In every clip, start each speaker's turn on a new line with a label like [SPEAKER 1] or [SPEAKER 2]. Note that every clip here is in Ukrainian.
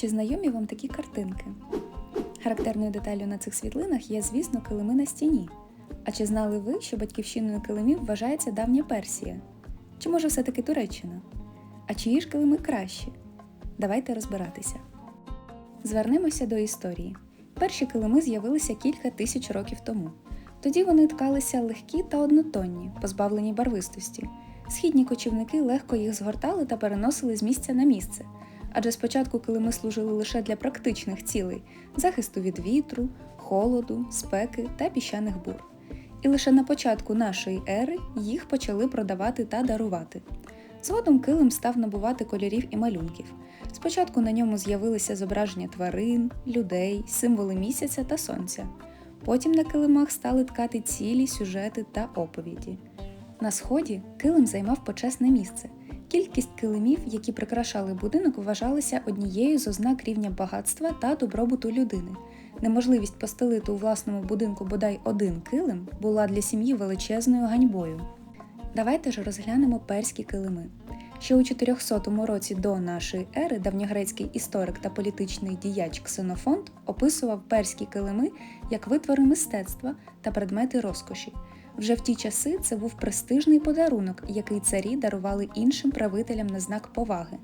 [SPEAKER 1] Чи знайомі вам такі картинки? Характерною деталлю на цих світлинах є, звісно, килими на стіні. А чи знали ви, що батьківщиною килимів вважається давня Персія? Чи може все-таки Туреччина? А чиї ж килими кращі? Давайте розбиратися. Звернемося до історії. Перші килими з'явилися кілька тисяч років тому. Тоді вони ткалися легкі та однотонні, позбавлені барвистості. Східні кочівники легко їх згортали та переносили з місця на місце. Адже спочатку килими служили лише для практичних цілей захисту від вітру, холоду, спеки та піщаних бур. І лише на початку нашої ери їх почали продавати та дарувати. Згодом килим став набувати кольорів і малюнків. Спочатку на ньому з'явилися зображення тварин, людей, символи місяця та сонця. Потім на килимах стали ткати цілі сюжети та оповіді. На сході килим займав почесне місце. Кількість килимів, які прикрашали будинок, вважалася однією з ознак рівня багатства та добробуту людини. Неможливість постелити у власному будинку бодай один килим була для сім'ї величезною ганьбою. Давайте ж розглянемо перські килими. Ще у 400 році до нашої ери давньогрецький історик та політичний діяч Ксенофонт описував перські килими як витвори мистецтва та предмети розкоші. Вже в ті часи це був престижний подарунок, який царі дарували іншим правителям на знак поваги.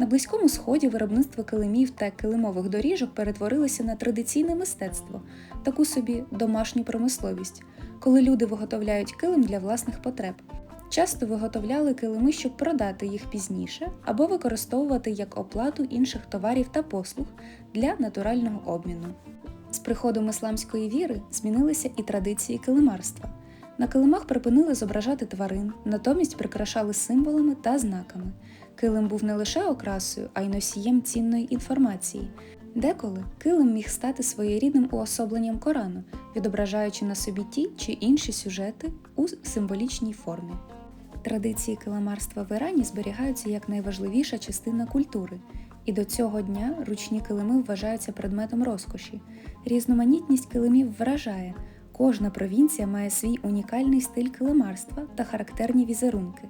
[SPEAKER 1] На Близькому Сході виробництво килимів та килимових доріжок перетворилося на традиційне мистецтво, таку собі домашню промисловість, коли люди виготовляють килим для власних потреб. Часто виготовляли килими, щоб продати їх пізніше або використовувати як оплату інших товарів та послуг для натурального обміну. З приходом ісламської віри змінилися і традиції килимарства. На килимах припинили зображати тварин, натомість прикрашали символами та знаками. Килим був не лише окрасою, а й носієм цінної інформації. Деколи килим міг стати своєрідним уособленням Корану, відображаючи на собі ті чи інші сюжети у символічній формі. Традиції килимарства в Ірані зберігаються як найважливіша частина культури, і до цього дня ручні килими вважаються предметом розкоші. Різноманітність килимів вражає. Кожна провінція має свій унікальний стиль килимарства та характерні візерунки.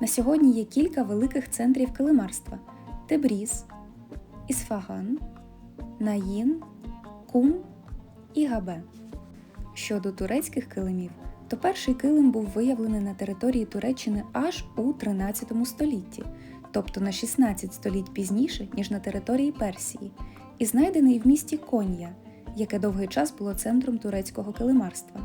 [SPEAKER 1] На сьогодні є кілька великих центрів килимарства: Тебріз, Ісфаган, Наїн, Кум і Габе. Щодо турецьких килимів, то перший килим був виявлений на території Туреччини аж у 13 столітті, тобто на 16 століть пізніше, ніж на території Персії, і знайдений в місті Кон'я, яке довгий час було центром турецького килимарства.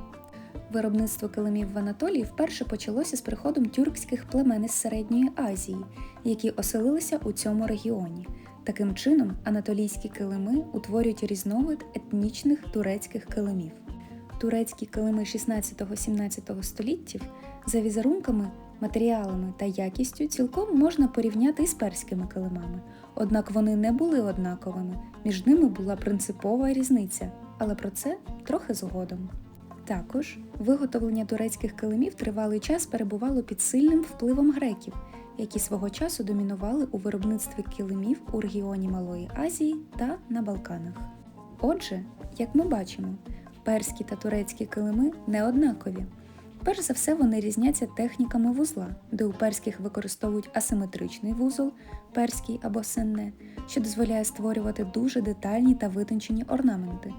[SPEAKER 1] Виробництво килимів в Анатолії вперше почалося з приходом тюркських племен із Середньої Азії, які оселилися у цьому регіоні. Таким чином, анатолійські килими утворюють різновид етнічних турецьких килимів. Турецькі килими 16-17 століттів за візерунками, матеріалами та якістю цілком можна порівняти із перськими килимами, однак вони не були однаковими, між ними була принципова різниця, але про це трохи згодом. Також виготовлення турецьких килимів тривалий час перебувало під сильним впливом греків, які свого часу домінували у виробництві килимів у регіоні Малої Азії та на Балканах. Отже, як ми бачимо, перські та турецькі килими не однакові. Перш за все, вони різняться техніками вузла, де у перських використовують асиметричний вузол, перський або сенне, що дозволяє створювати дуже детальні та витончені орнаменти.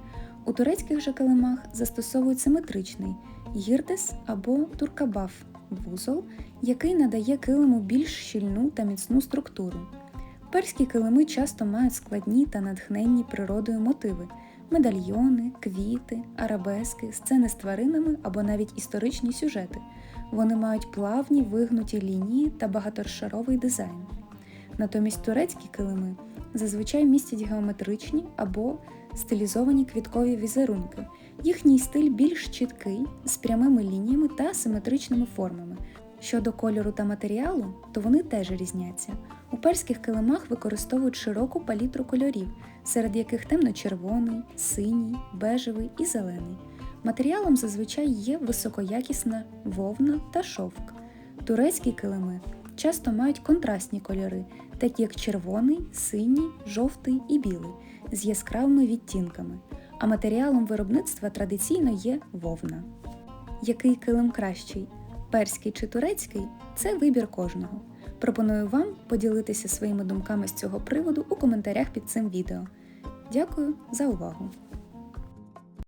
[SPEAKER 1] У турецьких же килимах застосовують симетричний гірдес або туркабаф вузол, який надає килиму більш щільну та міцну структуру. Перські килими часто мають складні та натхненні природою мотиви медальйони, квіти, арабески, сцени з тваринами або навіть історичні сюжети. Вони мають плавні вигнуті лінії та багаторшаровий дизайн. Натомість турецькі килими зазвичай містять геометричні або стилізовані квіткові візерунки. Їхній стиль більш чіткий, з прямими лініями та симетричними формами. Щодо кольору та матеріалу, то вони теж різняться. У перських килимах використовують широку палітру кольорів, серед яких темно-червоний, синій, бежевий і зелений. Матеріалом зазвичай є високоякісна вовна та шовк. Турецькі килими часто мають контрастні кольори, такі як червоний, синій, жовтий і білий, з яскравими відтінками, а матеріалом виробництва традиційно є вовна. Який килим кращий? Перський чи турецький це вибір кожного. Пропоную вам поділитися своїми думками з цього приводу у коментарях під цим відео. Дякую за увагу!